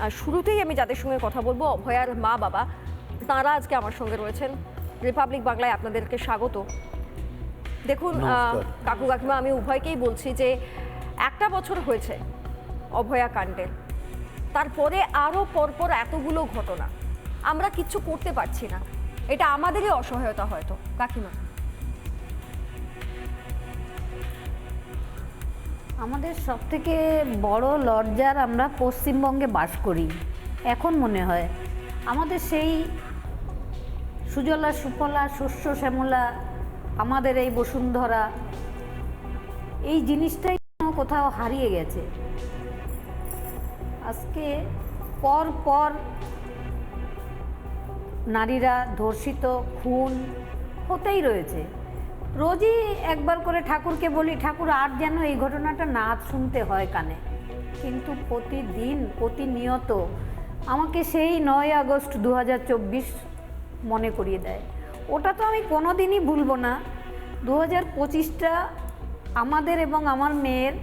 আর শুরুতেই আমি যাদের সঙ্গে কথা বলব অভয়ার মা বাবা তাঁরা আজকে আমার সঙ্গে রয়েছেন। রিপাবলিক বাংলায় আপনাদেরকে স্বাগত। দেখুন কাকু কাকিমা আমি উভয়কেই বলছি যে একটা বছর হয়েছে অভয়া কাণ্ডের তারপরে আরও পরপর এতগুলো ঘটনা। আমরা কিচ্ছু করতে পারছি না। এটা আমাদেরই অসহায়তা হয়তো কাকিমা। আমাদের সব থেকে বড় লজ্জার আমরা পশ্চিমবঙ্গে বাস করি, এখন মনে হয়। আমাদের সেই সুজলা, সুফলা, শস্য, শ্যামলা, আমাদের এই বসুন্ধরা, এই জিনিসটাই কোথাও হারিয়ে গেছে। আজকে পর পর নারীরা ধর্ষিত, খুন হতেই রয়েছে। রোজই একবার করে ঠাকুরকে বলি ঠাকুর আর যেন এই ঘটনাটা না শুনতে হয় কানে। কিন্তু প্রতিদিন প্রতিনিয়ত আমাকে সেই নয় আগস্ট দু হাজার চব্বিশ মনে করিয়ে দেয়। ওটা তো আমি কোনো দিনই ভুলবো না। দু হাজার পঁচিশটা আমাদের এবং আমার মেয়ের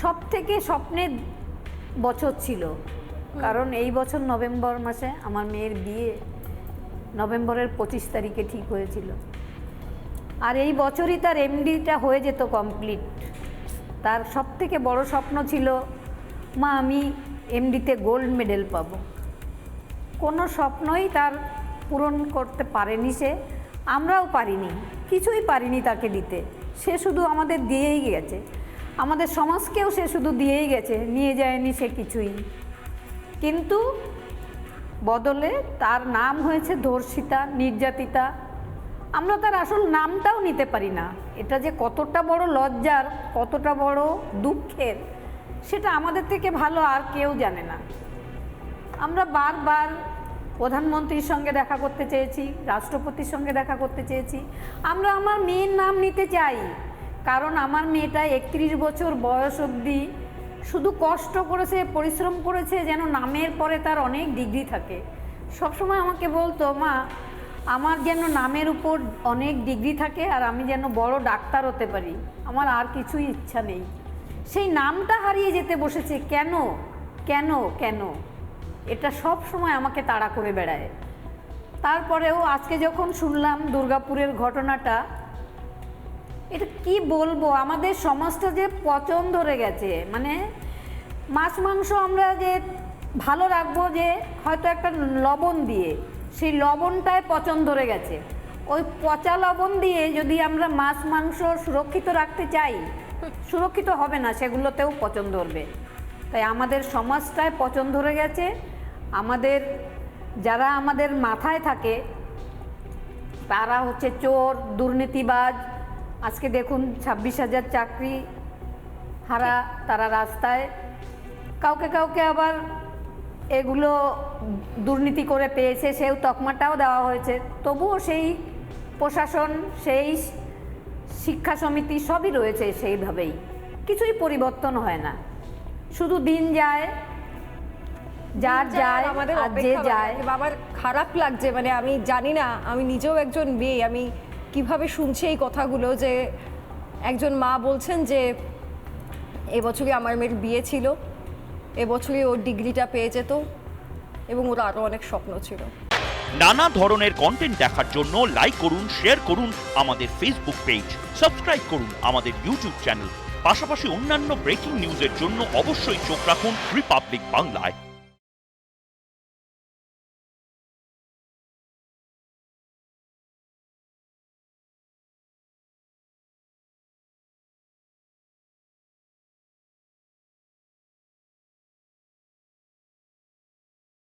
সব থেকে স্বপ্নের বছর ছিল। কারণ এই বছর নভেম্বর মাসে আমার মেয়ের বিয়ে নভেম্বরের পঁচিশ তারিখে ঠিক হয়েছিল। আর এই বছরই তার এমডিটা হয়ে যেত কমপ্লিট তার সব থেকে বড় স্বপ্ন ছিল, মা, আমি এমডিতে গোল্ড মেডেল পাবো। কোনো স্বপ্নই তার পূরণ করতে পারেনি সে। আমরাও পারিনি, কিছুই পারিনি তাকে দিতে। সে শুধু আমাদের দিয়েই গেছে। আমাদের সমাজকেও সে শুধু দিয়েই গেছে, নিয়ে যায়নি সে কিছুই। কিন্তু বদলে তার নাম হয়েছে ধর্ষিতা, নির্যাতিতা আমরা তার আসল নামটাও নিতে পারি না। এটা যে কতটা বড় লজ্জার, কতটা বড় দুঃখের, সেটা আমাদের থেকে ভালো আর কেউ জানে না। আমরা বারবার প্রধানমন্ত্রীর সঙ্গে দেখা করতে চেয়েছি, রাষ্ট্রপতির সঙ্গে দেখা করতে চেয়েছি। আমরা আমার মেয়ের নাম নিতে চাই, কারণ আমার মেয়েটা একত্রিশ বছর বয়স অবধি শুধু কষ্ট করেছে, পরিশ্রম করেছে, যেন নামের পরে তার অনেক ডিগ্রি থাকে। সবসময় আমাকে বলতো, মা আমার যেন নামের উপর অনেক ডিগ্রি থাকে আর আমি যেন বড় ডাক্তার হতে পারি, আমার আর কিছুই ইচ্ছা নেই। সেই নামটা হারিয়ে যেতে বসেছে কেন কেন কেন? এটা সব সময় আমাকে তাড়া করে বেড়ায়। তারপরেও আজকে যখন শুনলাম দুর্গাপুরের ঘটনাটা, এটা কি বলব? আমাদের সমাজটা যে পচন ধরে গেছে। মানে মাছ, মাংস আমরা যে ভালো রাখব যে হয়তো একটা লবণ দিয়ে সেই লবণটায় পচন ধরে গেছে। ওই পচা লবণ দিয়ে যদি আমরা মাছ, মাংস সুরক্ষিত রাখতে চাই, সুরক্ষিত হবে না, সেগুলোতেও পচন ধরবে। তাই আমাদের সমাজটায় পচন ধরে গেছে। আমাদের, যারা আমাদের মাথায় থাকে, তারা হচ্ছে চোর, দুর্নীতিবাজ। আজকে দেখুন ছাব্বিশ হাজার চাকরি হারা তারা রাস্তায়। কাউকে কাউকে আবার এগুলো দুর্নীতি করে পেয়েছে সেও তকমাটাও দেওয়া হয়েছে। তবুও সেই প্রশাসন সেই শিক্ষা সমিতি সবই রয়েছে সেইভাবেই। কিছুই পরিবর্তন হয় না। শুধু দিন যায় যার যায় আমাদের যে যায়। আমার খারাপ লাগছে মানে আমি জানি না আমি নিজেও একজন মেয়ে আমি কীভাবে শুনছি এই কথাগুলো যে একজন মা বলছেন যে এবছরই আমার মেয়ের বিয়ে ছিল। এবছরই ওর ডিগ্রিটা পেয়ে যেত এবং ওর আরও অনেক স্বপ্ন ছিল। নানা ধরনের কন্টেন্ট দেখার জন্য লাইক করুন শেয়ার করুন আমাদের ফেসবুক পেজ সাবস্ক্রাইব করুন আমাদের ইউটিউব চ্যানেল পাশাপাশি অন্যান্য ব্রেকিং নিউজের জন্য অবশ্যই চোখ রাখুন রিপাবলিক বাংলায়